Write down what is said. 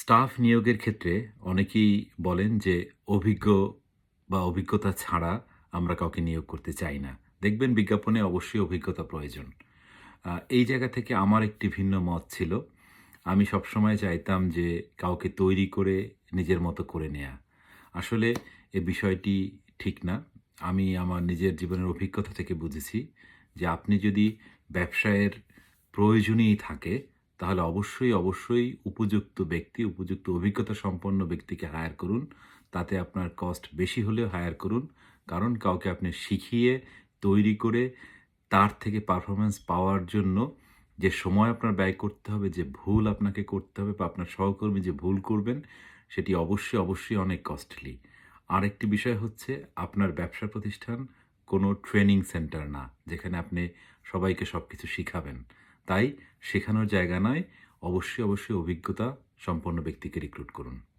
Staff নিয়োগের ক্ষেত্রে অনেকেই বলেন যে অভিজ্ঞ বা অভিজ্ঞতা ছাড়া আমরা কাউকে নিয়োগ করতে চাই না। দেখবেন বিজ্ঞাপনে অবশ্যই অভিজ্ঞতা প্রয়োজন। এই জায়গা থেকে আমার একটি ভিন্ন মত ছিল। আমি সবসময় চাইতাম যে কাউকে তৈরি করে নিজের মতো করে নেয়া। আসলে এ বিষয়টি ঠিক না। আমি আমার নিজের জীবনের অভিজ্ঞতা থেকে বুঝেছি যে আপনি যদি ব্যবসায়ের প্রয়োজনই থাকে তাহলে অবশ্যই অবশ্যই উপযুক্ত ব্যক্তি, উপযুক্ত অভিজ্ঞতা সম্পন্ন ব্যক্তিকে হায়ার করুন। তাতে আপনার কস্ট বেশি হলেও হায়ার করুন। কারণ কাউকে আপনি শিখিয়ে, তৈরি করে তার থেকে পারফরমেন্স পাওয়ার জন্য যে সময় আপনার ব্যয় করতে হবে, যে ভুল আপনাকে করতে হবে বা আপনার সহকর্মী যে ভুল করবেন, সেটি অবশ্যই অবশ্যই অনেক কস্টলি আরেকটি বিষয় হচ্ছে আপনার ব্যবসা প্রতিষ্ঠান কোনো ট্রেনিং সেন্টার না, যেখানে আপনি সবাইকে সব কিছু শিখাবেন। তাই শেখানোর জায়গা নয় অবশ্যই অবশ্যই অভিজ্ঞতা সম্পন্ন ব্যক্তিকে রিক্রুট করুন।